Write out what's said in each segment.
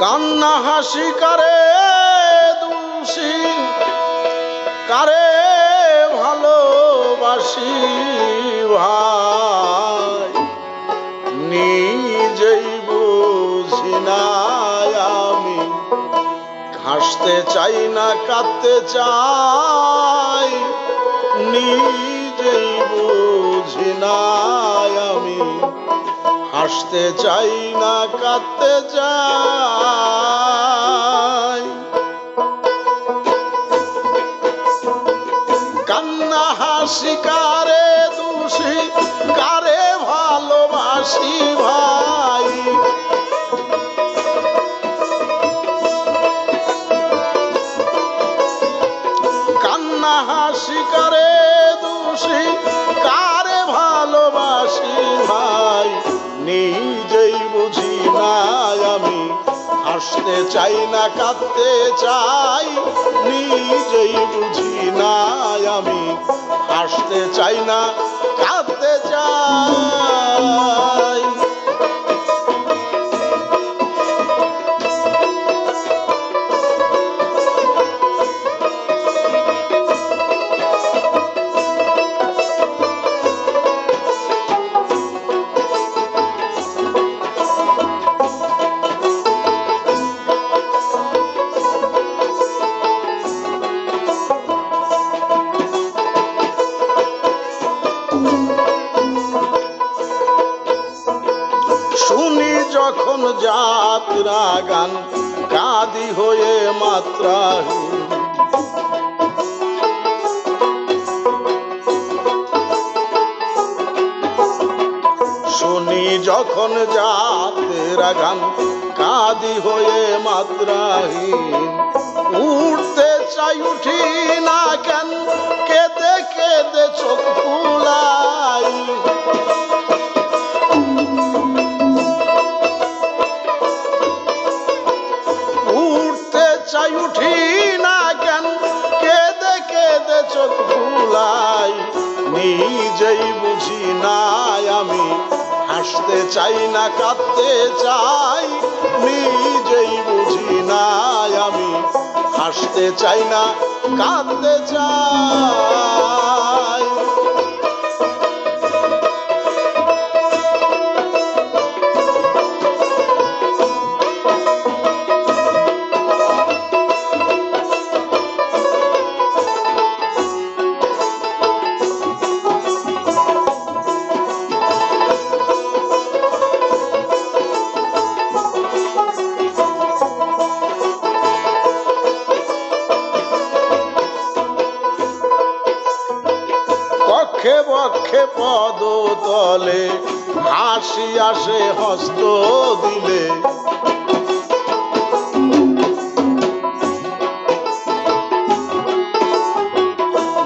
কান্না হাসি কারে দোষী কারে ভালোবাসি ভাই। নিজেই বুঝি না আমি, হাসতে চাই না, কাঁদতে চাই। নিজেই বুঝি না হাসতে চাই না, কাঁদতে চাই কান্না, হাসি, কারে দোষী, কারে ভালোবাসি ভাই? কান্না, হাসি, কারে দোষী হাসতে চাই না কাঁদতে চাই। নিজেই বুঝি না আমি। হাসতে চাই না কাঁদতে চাই। যখন যাত্রা গান কাদি হয়ে মাত্রাহীন শুনি যখন যাত্রা গান কাদি হয়ে মাত্রাহীন উঠতে চাই, উঠি না কেন? কেঁদে কেঁদে চোখ ফুলাই। চাই না কাঁদতে চাই নিজেই বুঝি নাই আমি। হাসতে চাই না কাঁদতে চাই। কক্ষে বক্ষে পদ তলে হাসি আসে হস্ত দিলে।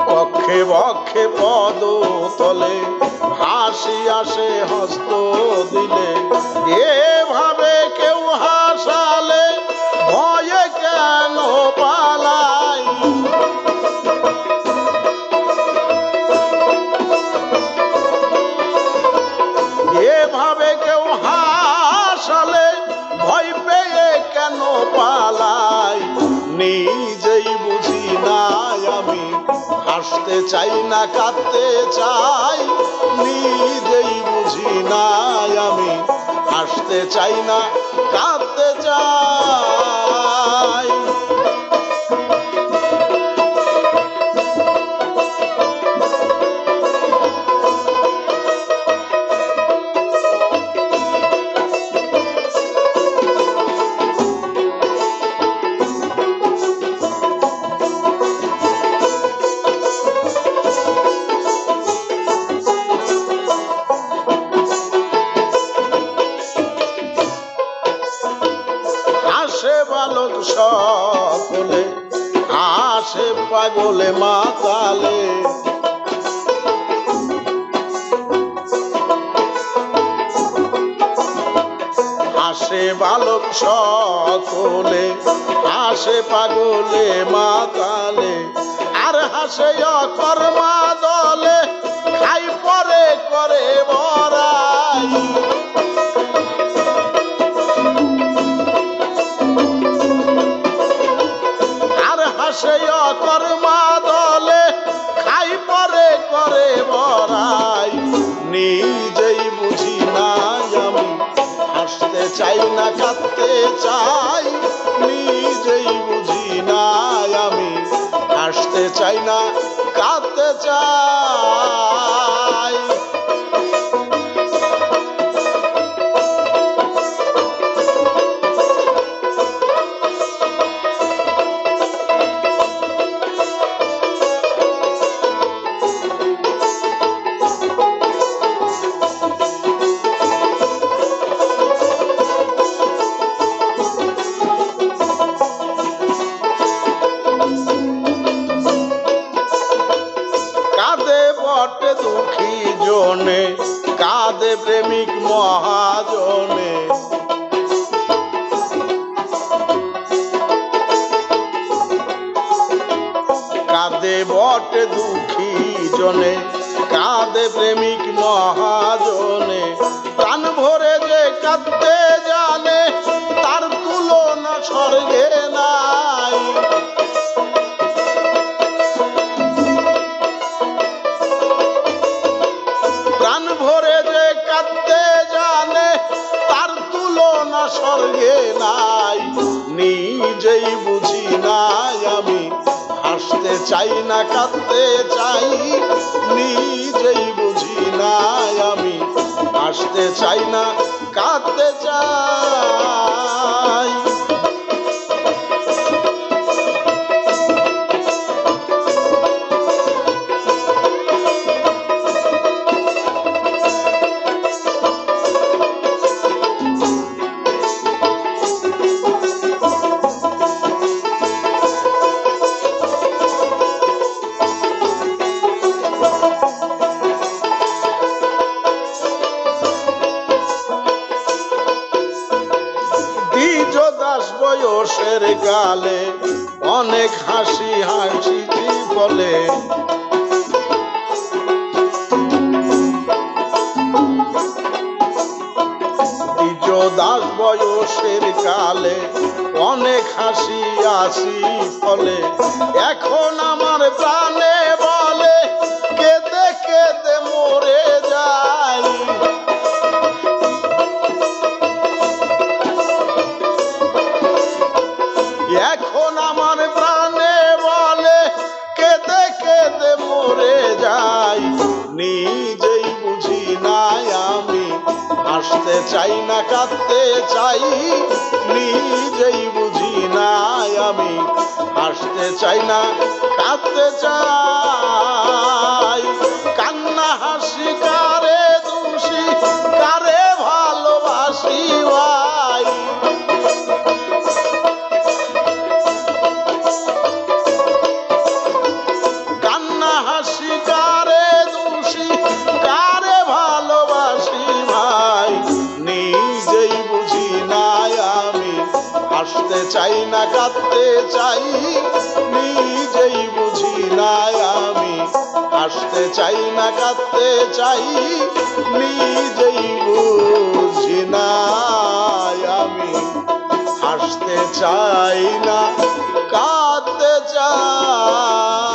কক্ষে বক্ষে পদ তলে হাসি আসে হস্ত দিলে। এভাবে কেউ হাসালে হাসতে চাই না কাঁদতে চাই। নিজেই বুঝি নাই আমি। হাসতে চাই না কাঁদতে চাই। সকলে আসে পাগলে মাতালে। আসে বালক সকলে আসে পাগলে মাতালে। আর হাসে অকর্মা দলে, খাই পরে করে বড়াই। চাই না কাঁদতে চাই নিজেই বুঝি না আমি। হাসতে চাই না কাঁদতে চাই। জনে কাঁদে প্রেমিক মহাজনে। কাঁদে বটে দুঃখী জনে, কাঁদে প্রেমিক মহাজনে। প্রাণ ভরে যে কাঁদতে জানে, তার তুলনা স্বর্গে নাই স্বর্গে নাই, নিজেই বুঝি নাই আমি। হাসতে চাই না, কাঁদতে চাই, নিজেই বুঝি নাই আমি। হাসতে চাই না, কাঁদতে চাই। দাস বয়সের গালে, অনেক হাসি হাসি বলে। দাস বয়সের কালে অনেক হাসি আসি ফলে এখন আমার প্রাণে বলে, কেঁদে কেঁদে মরে যাই এখন আমার প্রাণে বলে, কেঁদে কেঁদে মরে যাই। নিজেই বুঝি নাই আমি, হাসতে চাই না, কাঁদতে চাই। নিজেই বুঝি নাই আমি, হাসতে চাই না, কাঁদতে চাই। হাসতে চাই না, কাঁদতে চাই। নিজেই বুঝি নাই আমি। হাসতে চাই না, কাঁদতে চাই। নিজেই বুঝি নাই আমি। হাসতে চাই না, কাঁদতে চাই।